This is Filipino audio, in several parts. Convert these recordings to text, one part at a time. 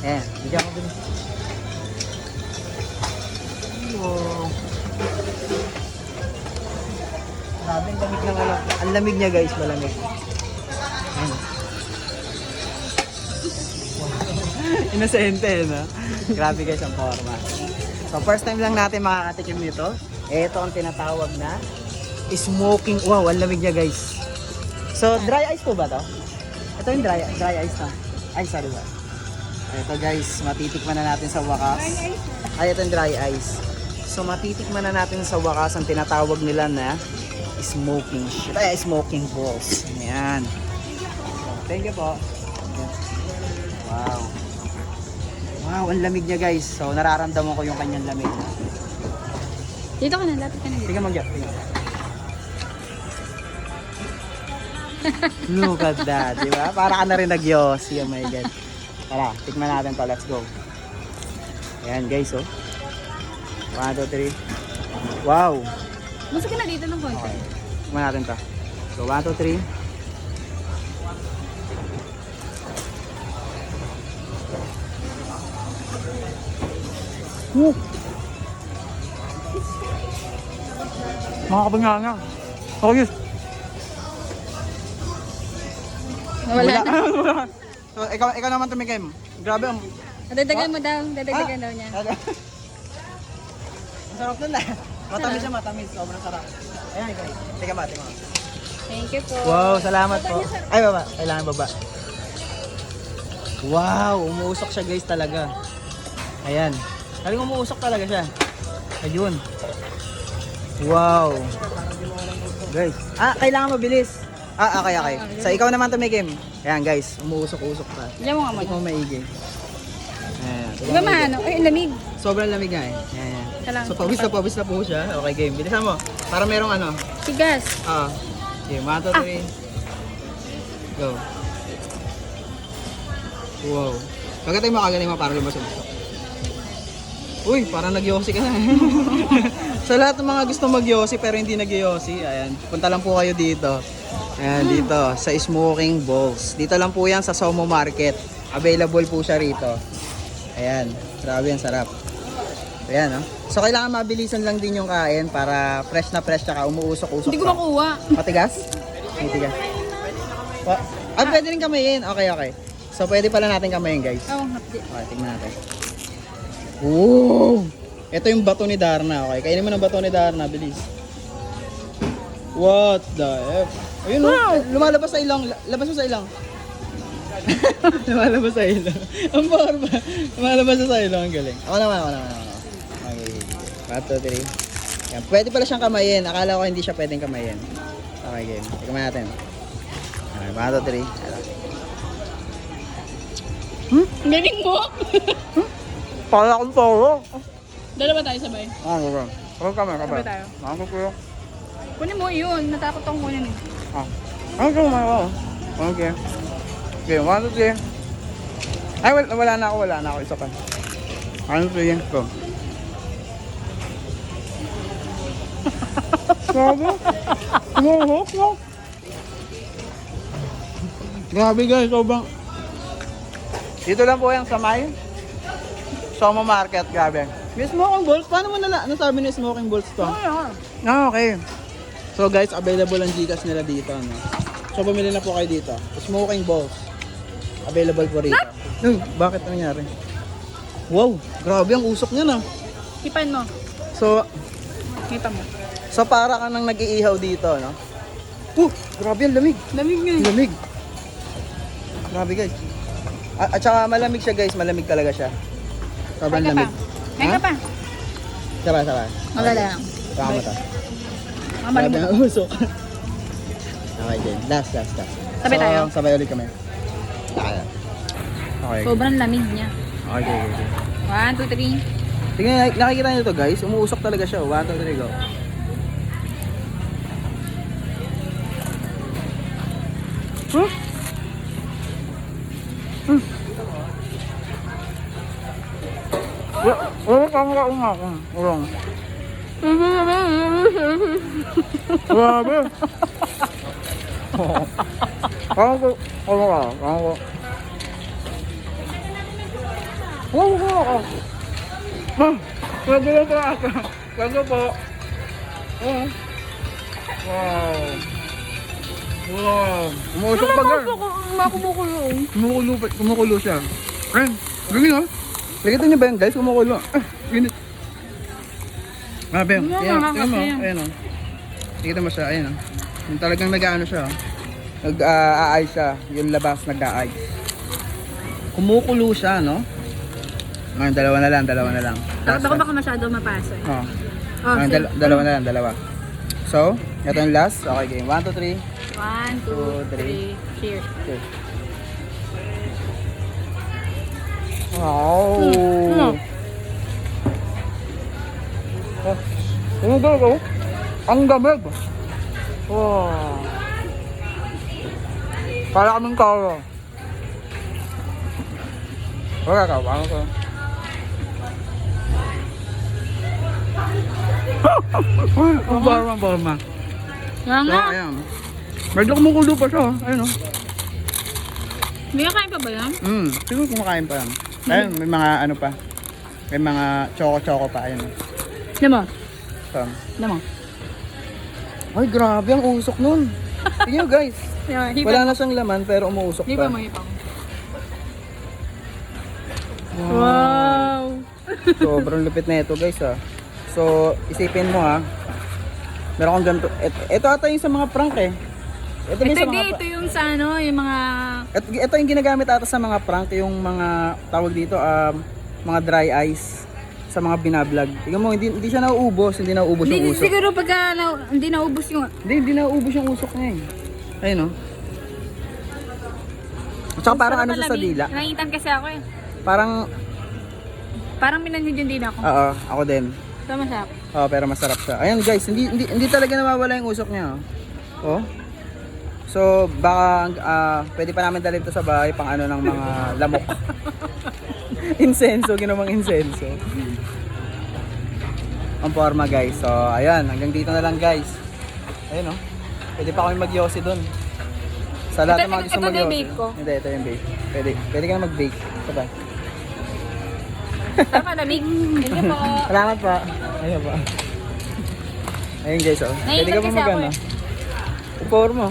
Ayan, bigyan ko bilis. Oh. Grabe, ang lamig ng ano. Ang lamig niya guys, malamig. Ayan. Wow. Inosente, no? Grabe guys ang forma. So first time lang natin makakatikim nito. Ito ang tinatawag na smoking. Wow, ang lamig niya guys. So dry ice po ba to? Ito yung dry, dry ice na. Ay, sorry ba? Ito guys, matitikman na natin sa wakas. Ay, ito yung dry ice. So matitikman na natin sa wakas ang tinatawag nila na smoking shit. Ay, smoking balls. Ayan. Thank you po. Wow. Wow, ang lamig niya guys. So nararamdaman ko yung kanyang lamig. Dito ka na, lapit ka na dito. Sige mag Look at that, di ba? Para ka na rin nag-yossi, oh my God. Tara, tikman natin to. Let's go. Ayan guys, oh. 1, 2, 3. Wow. Gusto ka na dito ng konti. Okay. Tikman natin to. So, 1, 2, 3. Woo! Mga kabanganga. Oh, yes. Wala. Wala. So, ikaw, ikaw naman tumikim. Grabe ang... Dadagdagan mo daw. Dadagdagan Ah. daw niya. Ang sarap nun eh. Matamis siya, matamis. Sobrang sarap. Ayan, guys. Tika ba, tika ba. Thank you po. Wow, salamat po. Ay, baba. Kailangan baba. Wow, umuusok siya guys talaga. Ayan. Talagang umuusok talaga siya. Ayun. Wow. Guys. Ah, kailangan mabilis. Ah, okay, okay. So, ikaw naman tumikim. Ayan, guys. Umuusok-usok pa. Diyan mo nga mo. Mo maigi. Ayan. Di ba maano? Ay, lamig. Sobrang lamig nga eh. Ayan. Kailangan. So, pawis na pawis na po siya. Okay, game. Bilisan mo. Para merong ano. Sigas. Ah. Okay, one, two, three. Go. Wow. Kagatay mo, kagatay mo para lumusog. Uy, parang nagyosi ka na. Sa lahat ng mga gusto magyosi pero hindi nagyosi, ayan, punta lang po kayo dito. Ayan, dito, sa Smoking Balls. Dito lang po yan sa Somo Market. Available po siya rito. Ayan, grabe ang sarap. Ayan, no? So, kailangan mabilisan lang din yung kain para fresh na fresh tsaka umuusok-usok Hindi ko pa. makuha. Matigas? Matigas. Pa ah, pwede rin kamayin. Okay, okay. So, pwede pala natin kamayin, guys. Oh, hapdi. Okay, tingnan natin. Wow! Ito yung bato ni Darna, okay? Kainin mo ng bato ni Darna, bilis. What the F? Ayun, wow. lumalabas sa ilong. La- Labas mo sa ilong. lumalabas sa ilong. Ang barba. Lumalabas sa ilong. Ang galing. Ako naman, ako naman, ako naman. Okay. One, two, three. Yan. Pwede pala siyang kamayin. Akala ko hindi siya pwedeng kamayin. Okay, game. Tingnan natin. Okay, one, two, three. Ito. Ang Galing mo. Para akong polo. Dalawa tayo sabay. Ah, okay. Kapag kami, kapag. Sabay tayo. Ako ko. Kunin mo yun. Natakot akong kunin eh. Ah. Ano ko mga ako? Okay. Okay, one, two, three. Ay, wala, wala na ako, wala na ako. Isa pa. One, two, three. Go. Grabe. Umuhok mo. Grabe guys, sobrang... Dito lang po yung sa may Soma Market, grabe. May smoking balls? Paano mo nala? Ano sabi ni smoking balls to? Ah, okay. So guys, available ang Gcash nila dito. No? So bumili na po kayo dito. Smoking balls. Available po rito. Uy, bakit nangyari? Wow, grabe ang usok niya na. Hipan mo. So, Kita mo. so para ka nang nag-iihaw dito, no? Uh, grabe ang lamig. Lamig nga eh. Lamig. Grabe guys. At, at saka malamig siya guys, malamig talaga siya. Sobrang Kain ka pa. lamig. Kain ka pa. Sabay, sabay. Wala lang. Mo to. Grabe ang usok. okay, game. Last, last, last. Sabay tayo. Sabay ulit kami. Okay. Okay. Sobrang lamig niya. Okay, okay, okay. One, two, three. Tingnan, nak- nakikita niyo to guys. Umuusok talaga siya. 1, 2, 3, go. Huh? Hmm. Wala, wala kang kaong ako. Grabe. Parang ko, ano ka, parang ko. Wow, wow, wow. Ma, wag mo po ako. Mo po. Oh. Wow. Wow. Umusok pa girl. Makumukulong. Kumukulo, siya. Ayun, ganyan oh. Nakita niyo ba yan guys? Kumukulo. Ah, ganyan. Ah. Wala, Ayan, tingnan mo. Ayan oh. Nakita mo siya, ayan oh. Yung talagang nag-ano siya oh. Nag-aay siya. Yung labas nag-aay. Kumukulo siya, no? Ngayon, dalawa na lang, dalawa na lang. Takot ako baka masyado mapasa. eh. Oh. Oh, Ngayon, dal- dalawa na lang, dalawa. So, ito yung last. Okay, game. One, two, three. One, two, Two, three. three. Cheers. Okay. Wow! Hmm, daw ko? Ang gamit! Wow! Para kaming karo. Wala ka, paano ka? Ang barma, barma. Nga So, ayan. Medyo kumukulo pa siya. oh. Ayun, oh. May kain pa ba yan? Mm, siguro kumakain pa yan. Ayun, may mga ano pa. May mga choco-choco pa. Ayun. oh. Namo? So, Namo? ay, grabe ang usok nun. Tingnan guys. Yeah, hipa. Wala na siyang laman pero umuusok pa. mo, hipa mo. Wow! Sobrang lupit na ito, guys, ha. So, isipin mo, ha. Meron kang ganito. Ito, ito ata yung sa mga prank, eh. Ito, Ito mga ito yung sa ano, yung mga... Ito, ito yung ginagamit ata sa mga prank, yung mga tawag dito, um, mga dry ice sa mga binablog. Tingnan mo, hindi, hindi siya nauubos, hindi nauubos yung Hindi, usok. siguro pagka na, hindi naubos yung... Hindi, hindi nauubos yung usok niya eh. Ayun oh. At saka parang ano siya sa dila. Nangitan kasi ako eh. Parang, Parang minanhid yung dila ko. oo, ako din. So, masarap. Oo, pero masarap siya. Ayan guys, hindi, hindi, hindi talaga nawawala yung usok niya. Oh. oh. So, baka ah, pwede pa namin dalhin to sa bahay pang ano ng mga lamok. insenso, ginawang insenso. Ang forma guys. So, ayan, hanggang dito na lang guys. Ayun oh. Pwede pa kami mag-yosi doon. Sa lahat Ito- ng mga ito- gusto ito na yung bake ko. Hindi, ito yung bake. Pwede, pwede ka na mag-bake. Sabay. Sarap ka lamig. Thank you po. Salamat pa. Ayun pa. Ayun guys, oh. Pwede ka pa kasi mag ako ano. eh. Mo.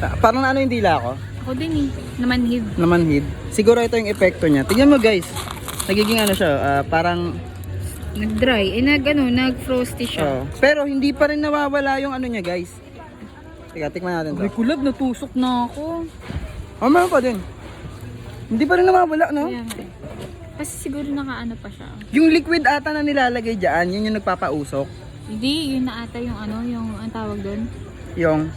Ah, Parang ano yung dila ko? Ako din eh. Namanhid. Namanhid. Siguro ito yung epekto niya. Tingnan mo guys. Nagiging ano siya, ah, parang Nag-dry. Eh, nag, ano, nag-frosty siya. oh. Pero hindi pa rin nawawala yung ano niya guys. Teka, tikman natin to. May kulab, natusok na ako. Oh, meron pa din. Hindi pa rin nawawala, no? Ayan. Kasi siguro nakaano pa siya. Yung liquid ata na nilalagay dyan, yun yung nagpapausok. Hindi, yun na ata yung ano, yung ang tawag doon. Yung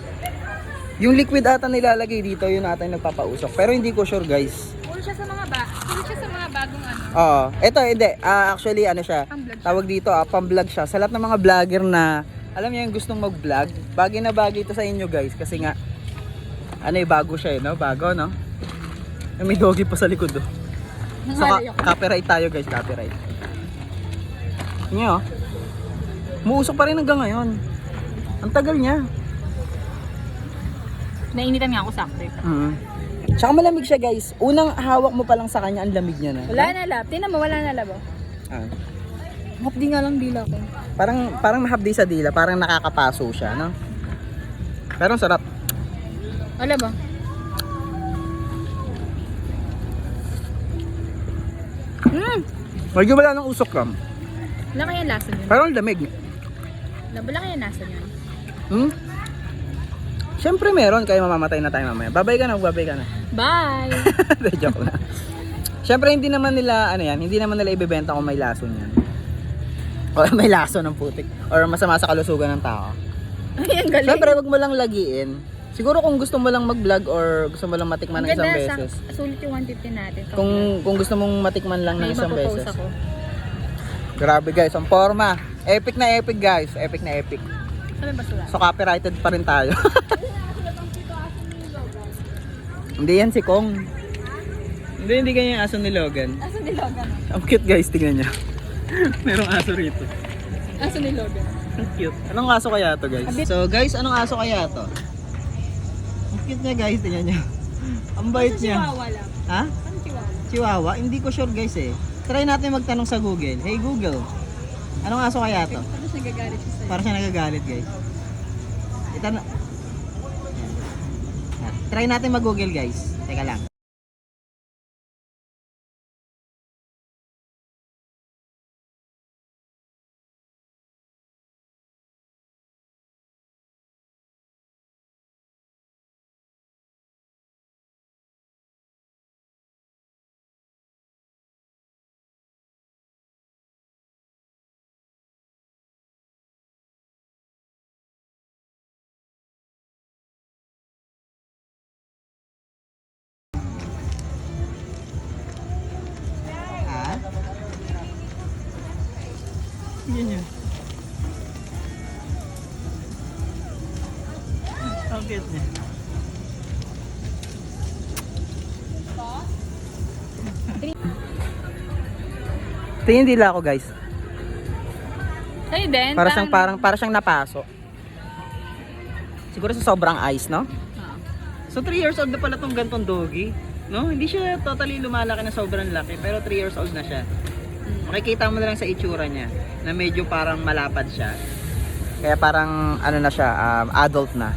yung liquid ata nilalagay dito, yun ata yung nagpapausok. Pero hindi ko sure guys. Puro siya sa mga ba, puro siya sa mga bagong ano. Oo. Ito, hindi. Ah, actually, ano siya? Siya. Tawag dito, ah, pang-vlog siya. Sa lahat ng mga vlogger na, alam niyo yung gustong mag-vlog, bagay na bagay ito sa inyo guys. Kasi nga, ano eh, bago siya eh, no? Bago, no? May doggy pa sa likod, oh. So, ka- copyright tayo guys, copyright. Niyo, oh. Muusok pa rin hanggang ngayon. Ang tagal niya. Nainitan nga ako sakto eh. Mhm. Tsaka malamig siya guys. Unang hawak mo pa lang sa kanya, ang lamig niya na. Wala na lab. Tingnan mo, wala na lab oh. Ah. Hapdi nga lang dila ko. Parang parang mahapdi sa dila, parang nakakapaso siya, no? Pero ang sarap. Wala ba? Hmm! Medyo wala ng usok kam. Wala kaya lasa niyan. Pero ang lamig. Wala kaya lasa niyan. Hmm? Siyempre meron, kaya mamamatay na tayo mamaya. Babay ka na, babay ka na. Bye! Joke na. Siyempre hindi naman nila, ano yan, hindi naman nila ibebenta kung may lason yan. O may laso ng putik. Or masama sa kalusugan ng tao. Ay, ang galing. Siyempre, wag mo lang lagiin. Siguro kung gusto mo lang mag-vlog or gusto mo lang matikman ng isang beses. Sa, sulit yung 150 natin. Kung kung gusto mong matikman lang ng isang beses. ako. Grabe guys, ang forma. Epic na epic guys. Epic na epic. Sabi ba sila? So copyrighted pa rin tayo. hindi yan si Kong. Hindi, hindi ganyan yung aso ni Logan. Aso ni Logan? Ang cute guys, tingnan niya. Merong aso rito. Aso ni Logan? Ang cute. Anong aso kaya to guys? Abit- So guys, anong aso kaya to? Ang cute niya guys, tingnan niya. Ang bait niya. chihuahua lang. Ha? Ano chihuahua? Chihuahua? Hindi ko sure guys eh. Try natin magtanong sa Google. Hey Google, anong aso kaya to? Tapos nagagalit siya sa'yo. Para siya nagagalit guys. Itan. Try natin mag-google guys. Teka lang. Yan yun. Ang cute niya. Tingin dila ako guys. Sa'yo din? Para siyang parang para siyang napaso. Siguro sa sobrang ice, no? Oo. So 3 years old na pala tong gantong doggy. No? Hindi siya totally lumalaki na sobrang laki, pero 3 years old na siya. Makikita mo na lang sa itsura niya na medyo parang malapad siya. Kaya parang ano na siya, um, adult na.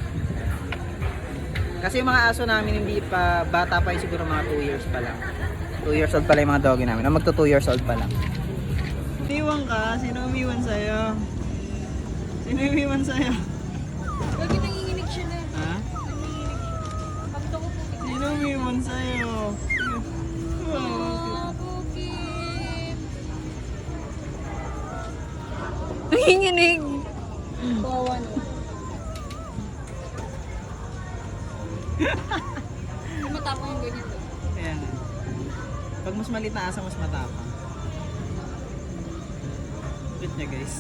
Kasi yung mga aso namin hindi pa bata pa yung siguro mga 2 years pa lang. 2 years old pala yung mga doggy namin. O magto 2 years old pa lang. Umiwan ka? Sino umiwan sa'yo? Sino umiwan sa'yo? Lagi nanginginig siya na. Ha? Pagto ko po. Sino umiwan sa'yo? Wow. Nanginginig. Kawawa no. Hindi matapang yung ganyan. no? Kaya nga. Pag mas maliit na asa, mas matapang. Cute niya guys.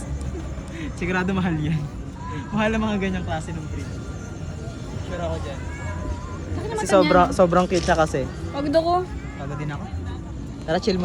Sigurado mahal yan. mahal ang mga ganyang klase ng breed. Sure ako dyan. Naman Kasi sobrang, sobrang cute siya kasi. Pagdo ko. Pagod din ako. Tara, chill mo.